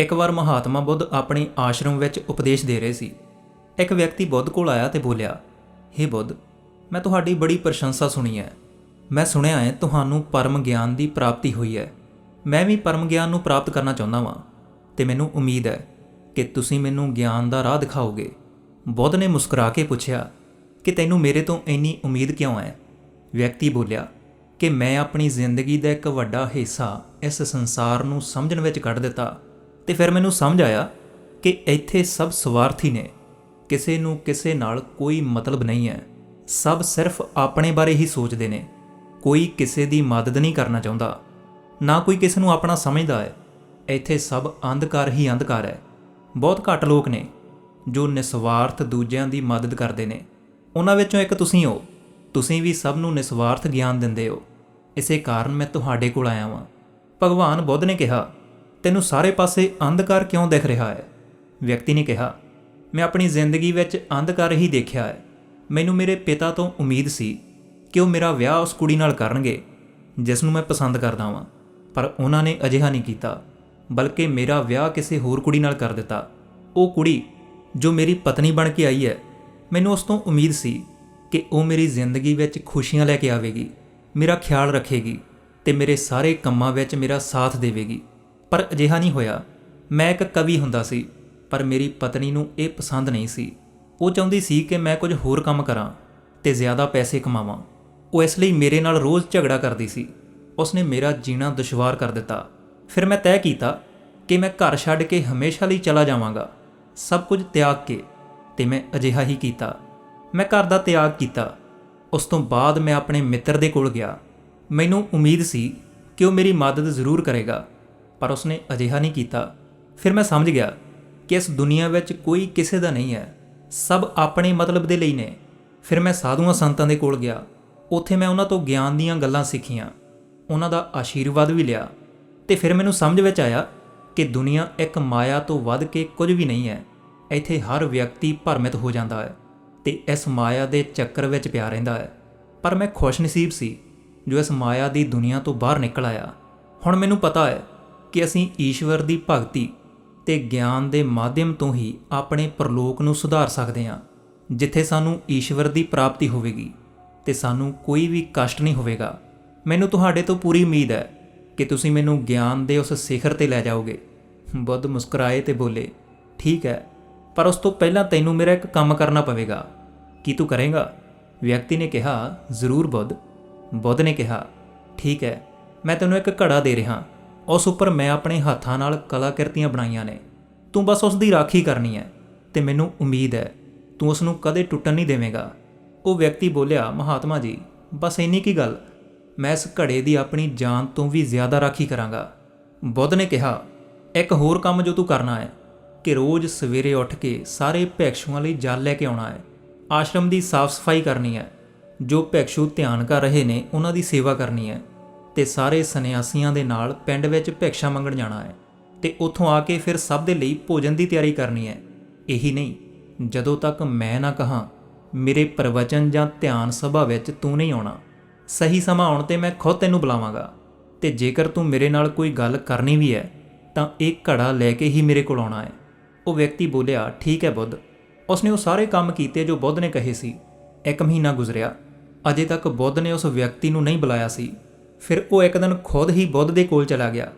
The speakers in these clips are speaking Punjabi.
ਇੱਕ ਵਾਰ ਮਹਾਤਮਾ ਬੁੱਧ ਆਪਣੇ ਆਸ਼ਰਮ ਵਿੱਚ ਉਪਦੇਸ਼ ਦੇ ਰਹੇ ਸੀ। ਇੱਕ ਵਿਅਕਤੀ ਬੁੱਧ ਕੋਲ ਆਇਆ ਤੇ ਬੋਲਿਆ, ਹੇ ਬੁੱਧ, ਮੈਂ ਤੁਹਾਡੀ ਬੜੀ ਪ੍ਰਸ਼ੰਸਾ ਸੁਣੀ ਹੈ। ਮੈਂ ਸੁਣਿਆ ਹੈ ਤੁਹਾਨੂੰ ਪਰਮ ਗਿਆਨ ਦੀ ਪ੍ਰਾਪਤੀ ਹੋਈ ਹੈ। ਮੈਂ ਵੀ ਪਰਮ ਗਿਆਨ ਨੂੰ ਪ੍ਰਾਪਤ ਕਰਨਾ ਚਾਹੁੰਦਾ ਹਾਂ ਤੇ ਮੈਨੂੰ ਉਮੀਦ ਹੈ ਕਿ ਤੁਸੀਂ ਮੈਨੂੰ ਗਿਆਨ ਦਾ ਰਾਹ ਦਿਖਾਓਗੇ। ਬੁੱਧ ਨੇ ਮੁਸਕਰਾ ਕੇ ਪੁੱਛਿਆ, ਕਿ ਤੈਨੂੰ ਮੇਰੇ ਤੋਂ ਇੰਨੀ ਉਮੀਦ ਕਿਉਂ ਹੈ? ਵਿਅਕਤੀ ਬੋਲਿਆ, ਕਿ ਮੈਂ ਆਪਣੀ ਜ਼ਿੰਦਗੀ ਦਾ ਇੱਕ ਵੱਡਾ ਹਿੱਸਾ ਇਸ ਸੰਸਾਰ ਨੂੰ ਸਮਝਣ ਵਿੱਚ ਕੱਢ ਦਿੱਤਾ। ਤੇ ਫਿਰ ਮੈਨੂੰ ਸਮਝ ਆਇਆ ਕਿ ਇੱਥੇ ਸਭ ਸਵਾਰਥੀ ਨੇ। ਕਿਸੇ ਨੂੰ ਕਿਸੇ ਨਾਲ ਕੋਈ ਮਤਲਬ ਨਹੀਂ ਹੈ। ਸਭ ਸਿਰਫ ਆਪਣੇ ਬਾਰੇ ਹੀ ਸੋਚਦੇ ਨੇ। ਕੋਈ ਕਿਸੇ ਦੀ ਮਦਦ ਨਹੀਂ ਕਰਨਾ ਚਾਹੁੰਦਾ। ਨਾ ਕੋਈ ਕਿਸੇ ਨੂੰ ਆਪਣਾ ਸਮਝਦਾ ਹੈ। ਇੱਥੇ ਸਭ ਅੰਧਕਾਰ ਹੀ ਅੰਧਕਾਰ ਹੈ। ਬਹੁਤ ਘੱਟ ਲੋਕ ਨੇ ਜੋ ਨਿਸਵਾਰਥ ਦੂਜਿਆਂ ਦੀ ਮਦਦ ਕਰਦੇ ਨੇ। ਉਹਨਾਂ ਵਿੱਚੋਂ ਇੱਕ ਤੁਸੀਂ ਹੋ। ਤੁਸੀਂ ਵੀ ਸਭ ਨੂੰ ਨਿਸਵਾਰਥ ਗਿਆਨ ਦਿੰਦੇ ਹੋ। ਇਸੇ ਕਾਰਨ ਮੈਂ ਤੁਹਾਡੇ ਕੋਲ ਆਇਆ ਹਾਂ ਭਗਵਾਨ ਬੁੱਧ ਨੇ ਕਿਹਾ ਤੈਨੂੰ ਸਾਰੇ ਪਾਸੇ ਅੰਧਕਾਰ ਕਿਉਂ ਦਿਖ ਰਿਹਾ ਹੈ? ਵਿਅਕਤੀ ਨੇ ਕਿਹਾ, ਮੈਂ ਆਪਣੀ ਜ਼ਿੰਦਗੀ ਵਿੱਚ ਅੰਧਕਾਰ ਹੀ ਦੇਖਿਆ ਹੈ। ਮੈਨੂੰ ਮੇਰੇ ਪਿਤਾ ਤੋਂ ਉਮੀਦ ਸੀ ਕਿ ਉਹ ਮੇਰਾ ਵਿਆਹ ਉਸ ਕੁੜੀ ਨਾਲ ਕਰਨਗੇ, ਜਿਸ ਨੂੰ ਮੈਂ ਪਸੰਦ ਕਰਦਾ ਹਾਂ ਪਰ ਉਹਨਾਂ ਨੇ ਅਜਿਹਾ ਨਹੀਂ ਕੀਤਾ, ਬਲਕਿ ਮੇਰਾ ਵਿਆਹ ਕਿਸੇ ਹੋਰ ਕੁੜੀ ਨਾਲ ਕਰ ਦਿੱਤਾ। ਉਹ ਕੁੜੀ ਜੋ ਮੇਰੀ ਪਤਨੀ ਬਣ ਕੇ ਆਈ ਹੈ, ਮੈਨੂੰ ਉਸ ਤੋਂ ਉਮੀਦ ਸੀ ਕਿ ਉਹ ਮੇਰੀ ਜ਼ਿੰਦਗੀ ਵਿੱਚ ਖੁਸ਼ੀਆਂ ਲੈ ਕੇ ਆਵੇਗੀ, ਮੇਰਾ ਖਿਆਲ ਰੱਖੇਗੀ ਤੇ ਮੇਰੇ ਸਾਰੇ ਕੰਮਾਂ ਵਿੱਚ ਮੇਰਾ ਸਾਥ ਦੇਵੇਗੀ। ਪਰ ਅਜਿਹਾ ਨਹੀਂ ਹੋਇਆ। ਮੈਂ ਇੱਕ ਕਵੀ ਹੁੰਦਾ ਸੀ, ਪਰ ਮੇਰੀ ਪਤਨੀ ਨੂੰ ਇਹ ਪਸੰਦ ਨਹੀਂ ਸੀ। ਉਹ ਚਾਹੁੰਦੀ ਸੀ ਕਿ ਮੈਂ ਕੁਝ ਹੋਰ ਕੰਮ ਕਰਾਂ ਤੇ ਜ਼ਿਆਦਾ ਪੈਸੇ ਕਮਾਵਾਂ। ਉਹ ਇਸ ਲਈ ਮੇਰੇ ਨਾਲ ਰੋਜ਼ ਝਗੜਾ ਕਰਦੀ ਸੀ। ਉਸਨੇ ਮੇਰਾ ਜੀਣਾ ਦੁਸ਼ਵਾਰ ਕਰ ਦਿੱਤਾ। ਫਿਰ ਮੈਂ ਤੈਅ ਕੀਤਾ ਕਿ ਮੈਂ ਘਰ ਛੱਡ ਕੇ ਹਮੇਸ਼ਾ ਲਈ ਚਲਾ ਜਾਵਾਂਗਾ। ਸਭ ਕੁਝ ਤਿਆਗ ਕੇ ਤੇ ਮੈਂ ਅਜਿਹਾ ਹੀ ਕੀਤਾ। ਮੈਂ ਘਰ ਦਾ ਤਿਆਗ ਕੀਤਾ। ਉਸ ਤੋਂ ਬਾਅਦ ਮੈਂ ਆਪਣੇ ਮਿੱਤਰ ਦੇ ਕੋਲ ਗਿਆ। ਮੈਨੂੰ ਉਮੀਦ ਸੀ ਕਿ ਉਹ ਮੇਰੀ ਮਦਦ ਜ਼ਰੂਰ ਕਰੇਗਾ। ਪਰ ਉਸਨੇ ਅਜਿਹਾ ਨਹੀਂ ਕੀਤਾ। ਫਿਰ ਮੈਂ ਸਮਝ ਗਿਆ ਕਿ ਇਸ ਦੁਨੀਆ ਵਿੱਚ ਕੋਈ ਕਿਸੇ ਦਾ ਨਹੀਂ ਹੈ। ਸਭ ਆਪਣੇ ਮਤਲਬ ਦੇ ਲਈ ਨੇ। ਫਿਰ ਮੈਂ ਸਾਧੂਆਂ ਸੰਤਾਂ ਦੇ ਕੋਲ ਗਿਆ। ਉੱਥੇ ਮੈਂ ਉਹਨਾਂ ਤੋਂ ਗਿਆਨ ਦੀਆਂ ਗੱਲਾਂ ਸਿੱਖੀਆਂ। ਉਹਨਾਂ ਦਾ ਆਸ਼ੀਰਵਾਦ ਵੀ ਲਿਆ। ਤੇ ਫਿਰ ਮੈਨੂੰ ਸਮਝ ਵਿੱਚ ਆਇਆ ਕਿ ਦੁਨੀਆ ਇੱਕ ਮਾਇਆ ਤੋਂ ਵੱਧ ਕੇ ਕੁਝ ਵੀ ਨਹੀਂ ਹੈ। ਇੱਥੇ ਹਰ ਵਿਅਕਤੀ ਭਰਮਿਤ ਹੋ ਜਾਂਦਾ ਹੈ ਤੇ ਇਸ ਮਾਇਆ ਦੇ ਚੱਕਰ ਵਿੱਚ ਪਿਆ ਰਹਿੰਦਾ ਹੈ। ਪਰ ਮੈਂ ਖੁਸ਼ਨਸੀਬ ਸੀ ਜੋ ਇਸ ਮਾਇਆ ਦੀ ਦੁਨੀਆ ਤੋਂ ਬਾਹਰ ਨਿਕਲ ਆਇਆ। ਹੁਣ ਮੈਨੂੰ ਪਤਾ ਹੈ ਕਿ ਅਸੀਂ ਈਸ਼ਵਰ ਦੀ ਭਗਤੀ ਤੇ ਗਿਆਨ ਦੇ ਮਾਧਿਅਮ ਤੋਂ ਹੀ ਆਪਣੇ ਪਰਲੋਕ ਨੂੰ ਸੁਧਾਰ ਸਕਦੇ ਹਾਂ, ਜਿੱਥੇ ਸਾਨੂੰ ਈਸ਼ਵਰ ਦੀ ਪ੍ਰਾਪਤੀ ਹੋਵੇਗੀ ਤੇ ਸਾਨੂੰ ਕੋਈ ਵੀ ਕਸ਼ਟ ਨਹੀਂ ਹੋਵੇਗਾ। ਮੈਨੂੰ ਤੁਹਾਡੇ ਤੋਂ ਪੂਰੀ ਉਮੀਦ ਹੈ ਕਿ ਤੁਸੀਂ ਮੈਨੂੰ ਗਿਆਨ ਦੇ ਉਸ ਸਿਖਰ ਤੇ ਲੈ ਜਾਓਗੇ। ਬੁੱਧ ਮੁਸਕਰਾਏ ਤੇ ਬੋਲੇ, ਠੀਕ ਹੈ, ਪਰ ਉਸ ਤੋਂ ਪਹਿਲਾਂ ਤੈਨੂੰ ਮੇਰਾ ਇੱਕ ਕੰਮ ਕਰਨਾ ਪਵੇਗਾ। ਕੀ ਤੂੰ ਕਰੇਗਾ? ਵਿਅਕਤੀ ਨੇ ਕਿਹਾ, ਜ਼ਰੂਰ ਬੁੱਧ। ਬੁੱਧ ਨੇ ਕਿਹਾ, ਠੀਕ ਹੈ, ਮੈਂ ਤੈਨੂੰ ਇੱਕ ਘੜਾ ਦੇ ਰਿਹਾ ਉਸ ਉੱਪਰ ਮੈਂ ਆਪਣੇ ਹੱਥਾਂ ਨਾਲ ਕਲਾਕ੍ਰਿਤੀਆਂ ਬਣਾਈਆਂ ਨੇ। ਤੂੰ ਬਸ ਉਸ ਦੀ ਰਾਖੀ ਕਰਨੀ ਹੈ ਤੇ ਮੈਨੂੰ ਉਮੀਦ ਹੈ, ਤੂੰ ਉਸ ਨੂੰ ਕਦੇ ਟੁੱਟਣ ਨਹੀਂ ਦੇਵੇਂਗਾ। ਉਹ ਵਿਅਕਤੀ ਬੋਲਿਆ, ਮਹਾਤਮਾ ਜੀ, ਬਸ ਇੰਨੀ ਕੀ ਗੱਲ? ਮੈਂ ਇਸ ਘੜੇ ਦੀ ਆਪਣੀ ਜਾਨ ਤੋਂ ਵੀ ਜ਼ਿਆਦਾ ਰਾਖੀ ਕਰਾਂਗਾ। ਬੁੱਧ ਨੇ ਕਿਹਾ, ਇੱਕ ਹੋਰ ਕੰਮ ਜੋ ਤੂੰ ਕਰਨਾ ਹੈ, ਕਿ ਰੋਜ਼ ਸਵੇਰੇ ਉੱਠ ਕੇ ਸਾਰੇ ਭਿਕਸ਼ੂਆਂ ਲਈ ਜਲ ਲੈ ਕੇ ਆਉਣਾ ਹੈ। ਆਸ਼ਰਮ ਦੀ ਸਾਫ਼ ਸਫ਼ਾਈ ਕਰਨੀ ਹੈ। ਜੋ ਭਿਕਸ਼ੂ ਧਿਆਨ ਕਰ ਰਹੇ ਨੇ, ਉਹਨਾਂ ਦੀ ਸੇਵਾ ਕਰਨੀ ਹੈ। ਤੇ ਸਾਰੇ ਸੰਨਿਆਸੀਆਂ ਦੇ ਨਾਲ ਪਿੰਡ ਵਿੱਚ ਭਿਕਸ਼ਾ ਮੰਗਣ ਜਾਣਾ ਹੈ ਤੇ ਉੱਥੋਂ ਆ ਕੇ ਫਿਰ ਸਭ ਦੇ ਲਈ ਭੋਜਨ ਦੀ ਤਿਆਰੀ ਕਰਨੀ ਹੈ। ਇਹੀ ਨਹੀਂ, ਜਦੋਂ ਤੱਕ ਮੈਂ ਨਾ ਕਹਾਂ, ਮੇਰੇ ਪ੍ਰਵਚਨ ਜਾਂ ਧਿਆਨ ਸਭਾ ਵਿੱਚ ਤੂੰ ਨਹੀਂ ਆਉਣਾ। ਸਹੀ ਸਮਾਂ ਆਉਣ ਤੇ ਮੈਂ ਖੁਦ ਤੈਨੂੰ ਬੁਲਾਵਾਂਗਾ। ਤੇ ਜੇਕਰ ਤੂੰ ਮੇਰੇ ਨਾਲ ਕੋਈ ਗੱਲ ਕਰਨੀ ਵੀ ਹੈ, ਤਾਂ ਇਹ ਘੜਾ ਲੈ ਕੇ ਹੀ ਮੇਰੇ ਕੋਲ ਆਉਣਾ ਹੈ। ਉਹ ਵਿਅਕਤੀ ਬੋਲਿਆ, ਠੀਕ ਹੈ ਬੁੱਧ। ਉਸਨੇ ਉਹ ਸਾਰੇ ਕੰਮ ਕੀਤੇ ਜੋ ਬੁੱਧ ਨੇ ਕਹੇ ਸੀ। ਇੱਕ ਮਹੀਨਾ ਗੁਜ਼ਰਿਆ। ਅਜੇ ਤੱਕ ਬੁੱਧ ਨੇ ਉਸ ਵਿਅਕਤੀ ਨੂੰ ਨਹੀਂ ਬੁਲਾਇਆ ਸੀ। ਫਿਰ ਉਹ ਇੱਕ ਦਿਨ ਖੁਦ ਹੀ ਬੁੱਧ ਦੇ ਕੋਲ ਚਲਾ ਗਿਆ,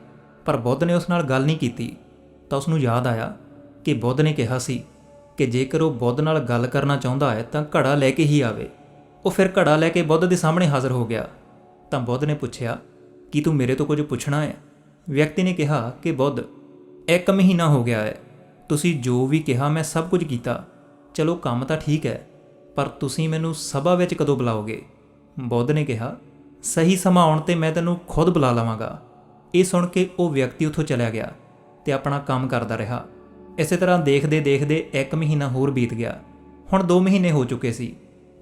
ਪਰ ਬੁੱਧ ਨੇ ਉਸ ਨਾਲ ਗੱਲ ਨਹੀਂ ਕੀਤੀ। ਤਾਂ ਉਸ ਨੂੰ ਯਾਦ ਆਇਆ ਕਿ ਬੁੱਧ ਨੇ ਕਿਹਾ ਸੀ ਕਿ ਜੇਕਰ ਉਹ ਬੁੱਧ ਨਾਲ ਗੱਲ ਕਰਨਾ ਚਾਹੁੰਦਾ ਹੈ ਤਾਂ ਘੜਾ ਲੈ ਕੇ ਹੀ ਆਵੇ। ਉਹ ਫਿਰ ਘੜਾ ਲੈ ਕੇ ਬੁੱਧ ਦੇ ਸਾਹਮਣੇ ਹਾਜ਼ਰ ਹੋ ਗਿਆ। ਤਾਂ ਬੁੱਧ ਨੇ ਪੁੱਛਿਆ, ਕੀ ਤੂੰ ਮੇਰੇ ਤੋਂ ਕੁਝ ਪੁੱਛਣਾ ਹੈ? ਵਿਅਕਤੀ ਨੇ ਕਿਹਾ ਕਿ, ਬੁੱਧ, ਇੱਕ ਮਹੀਨਾ ਹੋ ਗਿਆ ਹੈ। ਤੁਸੀਂ ਜੋ ਵੀ ਕਿਹਾ ਮੈਂ ਸਭ ਕੁਝ ਕੀਤਾ। ਚਲੋ ਕੰਮ ਤਾਂ ਠੀਕ ਹੈ, ਪਰ ਤੁਸੀਂ ਮੈਨੂੰ ਸਭਾ ਵਿੱਚ ਕਦੋਂ ਬੁਲਾਓਗੇ? ਬੁੱਧ ਨੇ ਕਿਹਾ ਸਹੀ ਸਮਾਂ ਆਉਣ ਤੇ ਮੈਂ ਤੈਨੂੰ ਖੁਦ ਬੁਲਾ ਲਵਾਂਗਾ। ਇਹ ਸੁਣ ਕੇ ਉਹ ਵਿਅਕਤੀ ਉੱਥੋਂ ਚਲਾ ਗਿਆ ਤੇ ਆਪਣਾ ਕੰਮ ਕਰਦਾ ਰਿਹਾ। ਇਸੇ ਤਰ੍ਹਾਂ ਦੇਖਦੇ ਦੇਖਦੇ ਇੱਕ ਮਹੀਨਾ ਹੋਰ ਬੀਤ ਗਿਆ। ਹੁਣ 2 ਮਹੀਨੇ ਹੋ ਚੁੱਕੇ ਸੀ।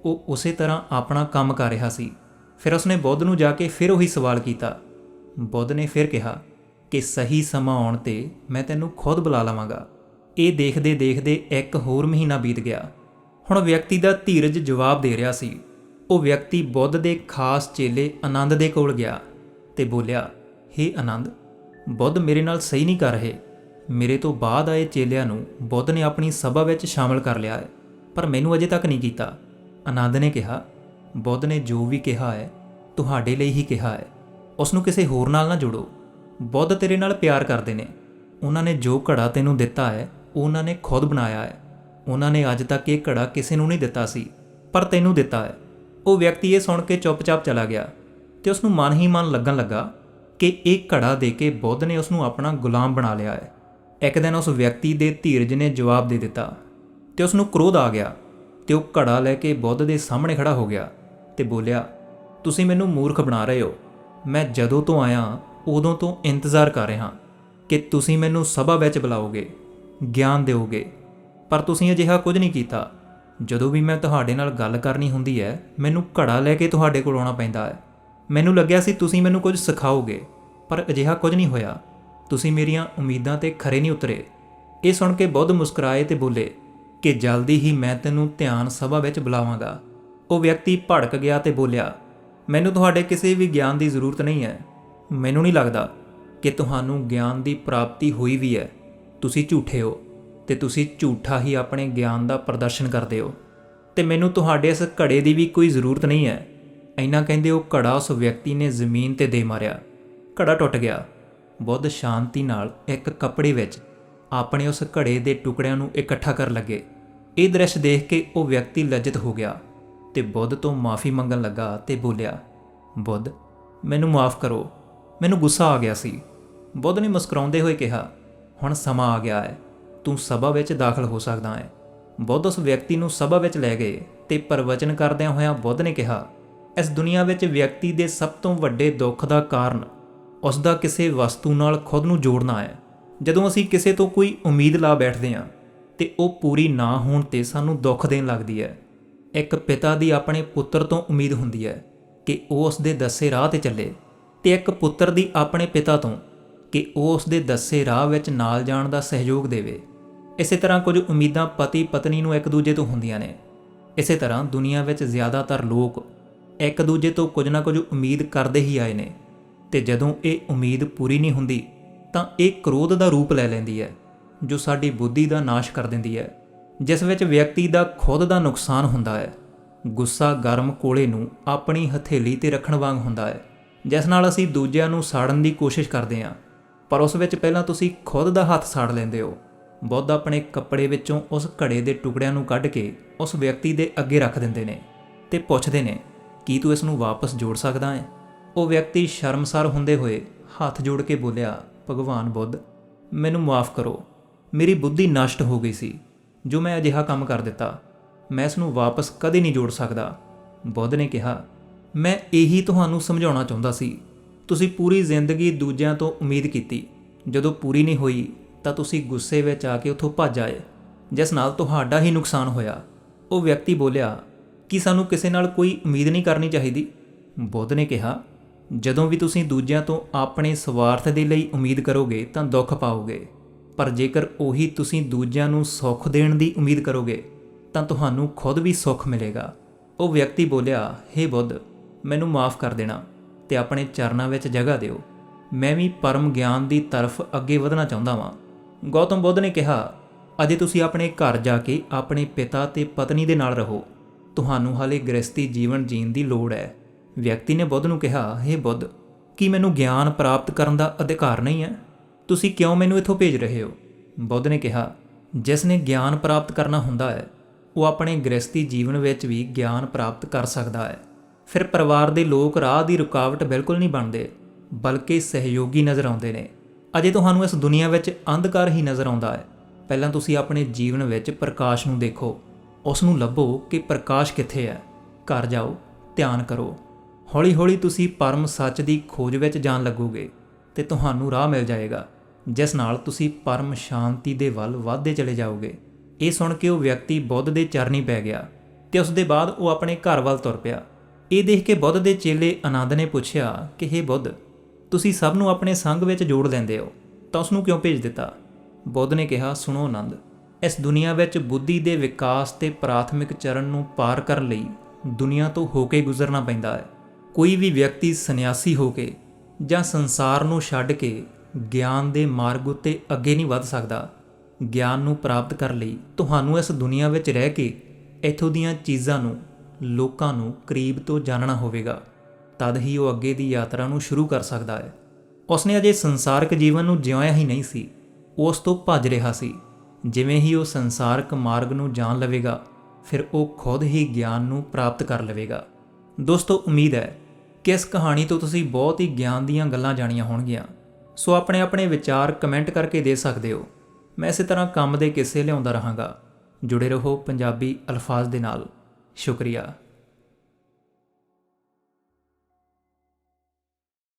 ਉਹ ਉਸੇ ਤਰ੍ਹਾਂ ਆਪਣਾ ਕੰਮ ਕਰ ਰਿਹਾ ਸੀ। ਫਿਰ ਉਸਨੇ ਬੁੱਧ ਨੂੰ ਜਾ ਕੇ ਫਿਰ ਉਹੀ ਸਵਾਲ ਕੀਤਾ। ਬੁੱਧ ਨੇ ਫਿਰ ਕਿਹਾ ਕਿ ਸਹੀ ਸਮਾਂ ਆਉਣ ਤੇ ਮੈਂ ਤੈਨੂੰ ਖੁਦ ਬੁਲਾ ਲਵਾਂਗਾ। ਇਹ ਦੇਖਦੇ ਦੇਖਦੇ ਇੱਕ ਹੋਰ ਮਹੀਨਾ ਬੀਤ ਗਿਆ। ਹੁਣ ਵਿਅਕਤੀ ਦਾ ਧੀਰਜ ਜਵਾਬ ਦੇ ਰਿਹਾ ਸੀ। ਉਹ ਵਿਅਕਤੀ ਬੁੱਧ ਦੇ ਖਾਸ ਚੇਲੇ ਆਨੰਦ ਦੇ ਕੋਲ ਗਿਆ ਤੇ ਬੋਲਿਆ हे ਆਨੰਦ, ਬੁੱਧ ਮੇਰੇ ਨਾਲ ਸਹੀ ਨਹੀਂ ਕਰ ਰਹੇ। ਮੇਰੇ ਤੋਂ ਬਾਅਦ ਆਏ ਚੇਲਿਆਂ ਨੂੰ ਬੁੱਧ ਨੇ ਆਪਣੀ ਸਭਾ ਵਿੱਚ ਸ਼ਾਮਲ ਕਰ ਲਿਆ ਹੈ, ਪਰ ਮੈਨੂੰ ਅਜੇ ਤੱਕ ਨਹੀਂ ਕੀਤਾ। ਆਨੰਦ ਨੇ ਕਿਹਾ, ਬੁੱਧ ਨੇ ਜੋ ਵੀ ਕਿਹਾ ਹੈ, ਤੁਹਾਡੇ ਲਈ ਹੀ ਕਿਹਾ ਹੈ। ਉਸ ਨੂੰ ਕਿਸੇ ਹੋਰ ਨਾਲ ਨਾ ਜੋੜੋ। ਬੁੱਧ ਤੇਰੇ ਨਾਲ ਪਿਆਰ ਕਰਦੇ ਨੇ। ਉਹਨਾਂ ਨੇ ਜੋ ਘੜਾ ਤੈਨੂੰ ਦਿੱਤਾ ਹੈ ਉਹਨਾਂ ਨੇ ਖੁਦ ਬਣਾਇਆ ਹੈ। ਉਹਨਾਂ ਨੇ ਅੱਜ ਤੱਕ ਇਹ ਘੜਾ ਕਿਸੇ ਨੂੰ ਨਹੀਂ ਦਿੱਤਾ ਸੀ, ਪਰ ਤੈਨੂੰ ਦਿੱਤਾ ਹੈ। ਉਹ ਵਿਅਕਤੀ ਇਹ ਸੁਣ ਕੇ ਚੁੱਪਚਾਪ ਚਲਾ ਗਿਆ ਤੇ ਉਸ ਨੂੰ ਮਨ ਹੀ ਮਨ ਲੱਗਣ ਲੱਗਾ ਕਿ ਇਹ ਘੜਾ ਦੇ ਕੇ ਬੁੱਧ ਨੇ ਉਸ ਨੂੰ ਆਪਣਾ ਗੁਲਾਮ ਬਣਾ ਲਿਆ ਹੈ। ਇੱਕ ਦਿਨ ਉਸ ਵਿਅਕਤੀ ਦੇ ਧੀਰਜ ਨੇ ਜਵਾਬ ਦੇ ਦਿੱਤਾ ਤੇ ਉਸ ਨੂੰ ਕ੍ਰੋਧ ਆ ਗਿਆ ਤੇ ਉਹ ਘੜਾ ਲੈ ਕੇ ਬੁੱਧ ਦੇ ਸਾਹਮਣੇ ਖੜਾ ਹੋ ਗਿਆ ਤੇ ਬੋਲਿਆ, ਤੁਸੀਂ ਮੈਨੂੰ ਮੂਰਖ ਬਣਾ ਰਹੇ ਹੋ। ਮੈਂ ਜਦੋਂ ਤੋਂ ਆਇਆ, ਉਦੋਂ ਤੋਂ ਇੰਤਜ਼ਾਰ ਕਰ ਰਿਹਾ ਕਿ ਤੁਸੀਂ ਮੈਨੂੰ ਸਭਾ ਵਿੱਚ ਬੁਲਾਓਗੇ, ਗਿਆਨ ਦਿਓਗੇ। ਪਰ ਤੁਸੀਂ ਅਜਿਹਾ ਕੁਝ ਨਹੀਂ ਕੀਤਾ। ਜਦੋਂ ਵੀ ਮੈਂ ਤੁਹਾਡੇ ਨਾਲ ਗੱਲ ਕਰਨੀ ਹੁੰਦੀ ਹੈ, ਮੈਨੂੰ ਘੜਾ ਲੈ ਕੇ ਤੁਹਾਡੇ ਕੋਲ ਆਉਣਾ ਪੈਂਦਾ ਹੈ। ਮੈਨੂੰ ਲੱਗਿਆ ਸੀ ਤੁਸੀਂ ਮੈਨੂੰ ਕੁਝ ਸਿਖਾਓਗੇ, ਪਰ ਅਜਿਹਾ ਕੁਝ ਨਹੀਂ ਹੋਇਆ। ਤੁਸੀਂ ਮੇਰੀਆਂ ਉਮੀਦਾਂ ਤੇ ਖਰੇ ਨਹੀਂ ਉਤਰੇ। ਇਹ ਸੁਣ ਕੇ ਬੁੱਧ ਮੁਸਕਰਾਏ ਤੇ ਬੋਲੇ, ਕਿ ਜਲਦੀ ਹੀ ਮੈਂ ਤੈਨੂੰ ਧਿਆਨ ਸਭਾ ਵਿੱਚ ਬੁਲਾਵਾਂਗਾ। ਉਹ ਵਿਅਕਤੀ ਭੜਕ ਗਿਆ ਤੇ ਬੋਲਿਆ, ਮੈਨੂੰ ਤੁਹਾਡੇ ਕਿਸੇ ਵੀ ਗਿਆਨ ਦੀ ਜ਼ਰੂਰਤ ਨਹੀਂ ਹੈ। ਮੈਨੂੰ ਨਹੀਂ ਲੱਗਦਾ ਕਿ ਤੁਹਾਨੂੰ ਗਿਆਨ ਦੀ ਪ੍ਰਾਪਤੀ ਹੋਈ ਵੀ ਹੈ। ਤੁਸੀਂ ਝੂਠੇ ਹੋ। ਤੇ ਤੁਸੀਂ ਝੂਠਾ ਹੀ ਆਪਣੇ ਗਿਆਨ ਦਾ ਪ੍ਰਦਰਸ਼ਨ ਕਰਦੇ ਹੋ। ਤੇ ਮੈਨੂੰ ਤੁਹਾਡੇ ਇਸ ਘੜੇ ਦੀ ਵੀ ਕੋਈ ਜ਼ਰੂਰਤ ਨਹੀਂ ਹੈ। ਇੰਨਾ ਕਹਿੰਦੇ ਉਹ ਘੜਾ ਉਸ ਵਿਅਕਤੀ ਨੇ ਜ਼ਮੀਨ ਤੇ ਦੇ ਮਾਰਿਆ। ਘੜਾ ਟੁੱਟ ਗਿਆ। ਬੁੱਧ ਸ਼ਾਂਤੀ ਨਾਲ ਇੱਕ ਕੱਪੜੇ ਵਿੱਚ ਆਪਣੇ ਉਸ ਘੜੇ ਦੇ ਟੁਕੜਿਆਂ ਨੂੰ ਇਕੱਠਾ ਕਰਨ ਲੱਗੇ। ਇਹ ਦ੍ਰਿਸ਼ ਦੇਖ ਕੇ ਉਹ ਵਿਅਕਤੀ ਲੱਜਿਤ ਹੋ ਗਿਆ ਤੇ ਬੁੱਧ ਤੋਂ ਮਾਫੀ ਮੰਗਣ ਲੱਗਾ ਤੇ ਬੋਲਿਆ, ਬੁੱਧ, ਮੈਨੂੰ ਮਾਫ ਕਰੋ। ਮੈਨੂੰ ਗੁੱਸਾ ਆ ਗਿਆ ਸੀ। ਬੁੱਧ ਨੇ ਮੁਸਕਰਾਉਂਦੇ ਹੋਏ ਕਿਹਾ, ਹੁਣ ਸਮਾਂ ਆ ਗਿਆ ਹੈ। ਤੂੰ ਸਭਾ ਵਿੱਚ ਦਾਖਲ ਹੋ ਸਕਦਾ ਹੈ। ਬੁੱਧ ਉਸ ਵਿਅਕਤੀ ਨੂੰ ਸਭਾ ਵਿੱਚ ਲੈ ਗਏ ਤੇ ਪ੍ਰਵਚਨ ਕਰਦਿਆਂ ਹੋਇਆਂ ਬੁੱਧ ਨੇ ਕਿਹਾ, ਇਸ ਦੁਨੀਆ ਵਿੱਚ ਵਿਅਕਤੀ ਦੇ ਸਭ ਤੋਂ ਵੱਡੇ ਦੁੱਖ ਦਾ ਕਾਰਨ ਉਸ ਦਾ ਕਿਸੇ ਵਸਤੂ ਨਾਲ ਖੁਦ ਨੂੰ ਜੋੜਨਾ ਹੈ। ਜਦੋਂ ਅਸੀਂ ਕਿਸੇ ਤੋਂ ਕੋਈ ਉਮੀਦ ਲਾ ਬੈਠਦੇ ਹਾਂ, ਤੇ ਉਹ ਪੂਰੀ ਨਾ ਹੋਣ ਤੇ ਸਾਨੂੰ ਦੁੱਖ ਦੇਣ ਲੱਗਦੀ ਹੈ। ਇੱਕ ਪਿਤਾ ਦੀ ਆਪਣੇ ਪੁੱਤਰ ਤੋਂ ਉਮੀਦ ਹੁੰਦੀ ਹੈ ਕਿ ਉਹ ਉਸ ਦੇ ਦੱਸੇ ਰਾਹ ਤੇ ਚੱਲੇ ਤੇ ਇੱਕ ਪੁੱਤਰ ਦੀ ਆਪਣੇ ਪਿਤਾ ਤੋਂ ਕਿ ਉਹ ਉਸ ਦੇ ਦੱਸੇ ਰਾਹ ਵਿੱਚ ਨਾਲ ਜਾਣ ਦਾ ਸਹਿਯੋਗ ਦੇਵੇ। ਇਸੇ ਤਰ੍ਹਾਂ ਕੁਝ ਉਮੀਦਾਂ ਪਤੀ ਪਤਨੀ ਨੂੰ ਇੱਕ ਦੂਜੇ ਤੋਂ ਹੁੰਦੀਆਂ ਨੇ। ਇਸੇ ਤਰ੍ਹਾਂ ਦੁਨੀਆ ਵਿੱਚ ਜ਼ਿਆਦਾਤਰ ਲੋਕ ਇੱਕ ਦੂਜੇ ਤੋਂ ਕੁਝ ਨਾ ਕੁਝ ਉਮੀਦ ਕਰਦੇ ਹੀ ਆਏ ਨੇ ਤੇ ਜਦੋਂ ਇਹ ਉਮੀਦ ਪੂਰੀ ਨਹੀਂ ਹੁੰਦੀ ਤਾਂ ਇਹ ਕ੍ਰੋਧ ਦਾ ਰੂਪ ਲੈ ਲੈਂਦੀ ਹੈ, ਜੋ ਸਾਡੀ ਬੁੱਧੀ ਦਾ ਨਾਸ਼ ਕਰ ਦਿੰਦੀ ਹੈ, ਜਿਸ ਵਿੱਚ ਵਿਅਕਤੀ ਦਾ ਖੁਦ ਦਾ ਨੁਕਸਾਨ ਹੁੰਦਾ ਹੈ। ਗੁੱਸਾ ਗਰਮ ਕੋਲੇ ਨੂੰ ਆਪਣੀ ਹਥੇਲੀ ਤੇ ਰੱਖਣ ਵਾਂਗ ਹੁੰਦਾ ਹੈ, ਜਿਸ ਨਾਲ ਅਸੀਂ ਦੂਜਿਆਂ ਨੂੰ ਸਾੜਨ ਦੀ ਕੋਸ਼ਿਸ਼ ਕਰਦੇ ਹਾਂ, ਪਰ ਉਸ ਵਿੱਚ ਪਹਿਲਾਂ ਤੁਸੀਂ ਖੁਦ ਦਾ ਹੱਥ ਸਾੜ ਲੈਂਦੇ ਹੋ। ਬੁੱਧ ਆਪਣੇ ਕੱਪੜੇ ਵਿੱਚੋਂ ਉਸ ਘੜੇ ਦੇ ਟੁਕੜਿਆਂ ਨੂੰ ਕੱਢ ਕੇ ਉਸ ਵਿਅਕਤੀ ਦੇ ਅੱਗੇ ਰੱਖ ਦਿੰਦੇ ਨੇ ਤੇ ਪੁੱਛਦੇ ਨੇ, ਕੀ ਤੂੰ ਇਸ ਨੂੰ ਵਾਪਸ ਜੋੜ ਸਕਦਾ ਹੈ? ਉਹ ਵਿਅਕਤੀ ਸ਼ਰਮਸਾਰ ਹੁੰਦੇ ਹੋਏ ਹੱਥ ਜੋੜ ਕੇ ਬੋਲਿਆ, ਭਗਵਾਨ ਬੁੱਧ, ਮੈਨੂੰ ਮਾਫ ਕਰੋ। ਮੇਰੀ ਬੁੱਧੀ ਨਸ਼ਟ ਹੋ ਗਈ ਸੀ, ਜੋ ਮੈਂ ਅਜਿਹਾ ਕੰਮ ਕਰ ਦਿੱਤਾ। ਮੈਂ ਇਸ ਨੂੰ ਵਾਪਸ ਕਦੇ ਨਹੀਂ ਜੋੜ ਸਕਦਾ। ਬੁੱਧ ਨੇ ਕਿਹਾ, ਮੈਂ ਇਹੀ ਤੁਹਾਨੂੰ ਸਮਝਾਉਣਾ ਚਾਹੁੰਦਾ ਸੀ। ਤੁਸੀਂ ਪੂਰੀ ਜ਼ਿੰਦਗੀ ਦੂਜਿਆਂ ਤੋਂ ਉਮੀਦ ਕੀਤੀ। ਜਦੋਂ ਪੂਰੀ ਨਹੀਂ ਹੋਈ ਤਾਂ ਤੁਸੀਂ ਗੁੱਸੇ ਵਿੱਚ ਆ ਕੇ ਉੱਥੋਂ ਭੱਜ ਆਏ, ਜਿਸ ਨਾਲ ਤੁਹਾਡਾ ਹੀ ਨੁਕਸਾਨ ਹੋਇਆ। ਉਹ ਵਿਅਕਤੀ ਬੋਲਿਆ, ਕਿ ਸਾਨੂੰ ਕਿਸੇ ਨਾਲ ਕੋਈ ਉਮੀਦ ਨਹੀਂ ਕਰਨੀ ਚਾਹੀਦੀ? ਬੁੱਧ ਨੇ ਕਿਹਾ, ਜਦੋਂ ਵੀ ਤੁਸੀਂ ਦੂਜਿਆਂ ਤੋਂ ਆਪਣੇ ਸਵਾਰਥ ਦੇ ਲਈ ਉਮੀਦ ਕਰੋਗੇ ਤਾਂ ਦੁੱਖ ਪਾਓਗੇ, ਪਰ ਜੇਕਰ ਉਹੀ ਤੁਸੀਂ ਦੂਜਿਆਂ ਨੂੰ ਸੁੱਖ ਦੇਣ ਦੀ ਉਮੀਦ ਕਰੋਗੇ, ਤਾਂ ਤੁਹਾਨੂੰ ਖੁਦ ਵੀ ਸੁੱਖ ਮਿਲੇਗਾ। ਉਹ ਵਿਅਕਤੀ ਬੋਲਿਆ हे ਬੁੱਧ, ਮੈਨੂੰ ਮਾਫ ਕਰ ਦੇਣਾ ਤੇ ਆਪਣੇ ਚਰਨਾਂ ਵਿੱਚ ਜਗ੍ਹਾ ਦਿਓ। ਮੈਂ ਵੀ ਪਰਮ ਗਿਆਨ ਦੀ ਤਰਫ ਅੱਗੇ ਵਧਣਾ ਚਾਹੁੰਦਾ ਹਾਂ ਗੌਤਮ ਬੁੱਧ ਨੇ ਕਿਹਾ, ਅਜੇ ਤੁਸੀਂ ਆਪਣੇ ਘਰ ਜਾ ਕੇ ਆਪਣੇ ਪਿਤਾ ਤੇ ਪਤਨੀ ਦੇ ਨਾਲ ਰਹੋ। ਤੁਹਾਨੂੰ ਹਾਲੇ ਗ੍ਰਸਤੀ ਜੀਵਨ ਜੀਣ ਦੀ ਲੋੜ ਹੈ। ਵਿਅਕਤੀ ਨੇ ਬੁੱਧ ਨੂੰ ਕਿਹਾ हे ਬੁੱਧ, ਕੀ ਮੈਨੂੰ ਗਿਆਨ ਪ੍ਰਾਪਤ ਕਰਨ ਦਾ ਅਧਿਕਾਰ ਨਹੀਂ ਹੈ? ਤੁਸੀਂ ਕਿਉਂ ਮੈਨੂੰ ਇੱਥੋਂ ਭੇਜ ਰਹੇ ਹੋ? ਬੁੱਧ ਨੇ ਕਿਹਾ, ਜਿਸ ਨੇ ਗਿਆਨ ਪ੍ਰਾਪਤ ਕਰਨਾ ਹੁੰਦਾ ਹੈ, ਉਹ ਆਪਣੇ ਗ੍ਰਸਤੀ ਜੀਵਨ ਵਿੱਚ ਵੀ ਗਿਆਨ ਪ੍ਰਾਪਤ ਕਰ ਸਕਦਾ ਹੈ। ਫਿਰ ਪਰਿਵਾਰ ਦੇ ਲੋਕ ਰਾਹ ਦੀ ਰੁਕਾਵਟ ਬਿਲਕੁਲ ਨਹੀਂ ਬਣਦੇ, ਬਲਕਿ ਸਹਿਯੋਗੀ ਨਜ਼ਰ ਆਉਂਦੇ ਨੇ। ਅਜੇ ਤੁਹਾਨੂੰ ਇਸ ਦੁਨੀਆ ਵਿੱਚ ਅੰਧਕਾਰ ਹੀ ਨਜ਼ਰ ਆਉਂਦਾ ਹੈ। ਪਹਿਲਾਂ ਤੁਸੀਂ ਆਪਣੇ ਜੀਵਨ ਵਿੱਚ ਪ੍ਰਕਾਸ਼ ਨੂੰ ਦੇਖੋ। ਉਸ ਨੂੰ ਲੱਭੋ ਕਿ ਪ੍ਰਕਾਸ਼ ਕਿੱਥੇ ਹੈ। ਘਰ ਜਾਓ, ਧਿਆਨ ਕਰੋ। ਹੌਲੀ-ਹੌਲੀ ਤੁਸੀਂ ਪਰਮ ਸੱਚ ਦੀ ਖੋਜ ਵਿੱਚ ਜਾਣ ਲੱਗੋਗੇ ਤੇ ਤੁਹਾਨੂੰ ਰਾਹ ਮਿਲ ਜਾਏਗਾ, ਜਿਸ ਨਾਲ ਤੁਸੀਂ ਪਰਮ ਸ਼ਾਂਤੀ ਦੇ ਵੱਲ ਵਧਦੇ ਚਲੇ ਜਾਓਗੇ। ਇਹ ਸੁਣ ਕੇ ਉਹ ਵਿਅਕਤੀ ਬੁੱਧ ਦੇ ਚਰਨੀ ਪੈ ਗਿਆ ਤੇ ਉਸ ਦੇ ਬਾਅਦ ਉਹ ਆਪਣੇ ਘਰ ਵੱਲ ਤੁਰ ਪਿਆ। ਇਹ ਦੇਖ ਕੇ ਬੁੱਧ ਦੇ ਚੇਲੇ ਆਨੰਦ ਨੇ ਪੁੱਛਿਆ ਕਿ हे ਬੁੱਧ ਤੁਸੀਂ ਸਭ ਨੂੰ ਆਪਣੇ ਸੰਗ ਵਿੱਚ ਜੋੜ ਲੈਂਦੇ ਹੋ, ਤਾਂ ਉਸ ਨੂੰ ਕਿਉਂ ਭੇਜ ਦਿੱਤਾ? ਬੁੱਧ ਨੇ ਕਿਹਾ, ਸੁਣੋ ਆਨੰਦ, ਇਸ ਦੁਨੀਆ ਵਿੱਚ ਬੁੱਧੀ ਦੇ ਵਿਕਾਸ ਤੇ ਪ੍ਰਾਥਮਿਕ ਚਰਨ ਨੂੰ ਪਾਰ ਕਰਨ ਲਈ ਦੁਨੀਆ ਤੋਂ ਹੋ ਕੇ ਗੁਜ਼ਰਨਾ ਪੈਂਦਾ ਹੈ। ਕੋਈ ਵੀ ਵਿਅਕਤੀ ਸੰਨਿਆਸੀ ਹੋ ਕੇ ਜਾਂ ਸੰਸਾਰ ਨੂੰ ਛੱਡ ਕੇ ਗਿਆਨ ਦੇ ਮਾਰਗ ਉੱਤੇ ਅੱਗੇ ਨਹੀਂ ਵੱਧ ਸਕਦਾ, ਗਿਆਨ ਨੂੰ ਪ੍ਰਾਪਤ ਕਰਨ ਲਈ ਤੁਹਾਨੂੰ ਇਸ ਦੁਨੀਆ ਵਿੱਚ ਰਹਿ ਕੇ ਇੱਥੋਂ ਦੀਆਂ ਚੀਜ਼ਾਂ ਨੂੰ, ਲੋਕਾਂ ਨੂੰ ਕਰੀਬ ਤੋਂ ਜਾਣਨਾ ਹੋਵੇਗਾ। ਤਦ ਹੀ ਉਹ ਅੱਗੇ ਦੀ ਯਾਤਰਾ ਨੂੰ ਸ਼ੁਰੂ ਕਰ ਸਕਦਾ ਹੈ। ਉਸਨੇ ਅਜੇ ਸੰਸਾਰਕ ਜੀਵਨ ਨੂੰ ਜਿਉਇਆ ਹੀ ਨਹੀਂ ਸੀ, ਉਸ ਤੋਂ ਭੱਜ ਰਿਹਾ ਸੀ। ਜਿਵੇਂ ਹੀ ਉਹ ਸੰਸਾਰਕ ਮਾਰਗ ਨੂੰ ਜਾਣ ਲਵੇਗਾ, ਫਿਰ ਉਹ ਖੁਦ ਹੀ ਗਿਆਨ ਨੂੰ ਪ੍ਰਾਪਤ ਕਰ ਲਵੇਗਾ। ਦੋਸਤੋ, ਉਮੀਦ ਹੈ ਕਿ ਇਸ ਕਹਾਣੀ ਤੋਂ ਤੁਸੀਂ ਬਹੁਤ ਹੀ ਗਿਆਨ ਦੀਆਂ ਗੱਲਾਂ ਜਾਣੀਆਂ ਹੋਣਗੀਆਂ। ਸੋ ਆਪਣੇ ਆਪਣੇ ਵਿਚਾਰ ਕਮੈਂਟ ਕਰਕੇ ਦੇ ਸਕਦੇ ਹੋ। ਮੈਂ ਇਸੇ ਤਰ੍ਹਾਂ ਕੰਮ ਦੇ ਕਿੱਸੇ ਲਿਆਉਂਦਾ ਰਹਾਂਗਾ। ਜੁੜੇ ਰਹੋ ਪੰਜਾਬੀ ਅਲਫਾਜ਼ ਦੇ ਨਾਲ। ਸ਼ੁਕਰੀਆ।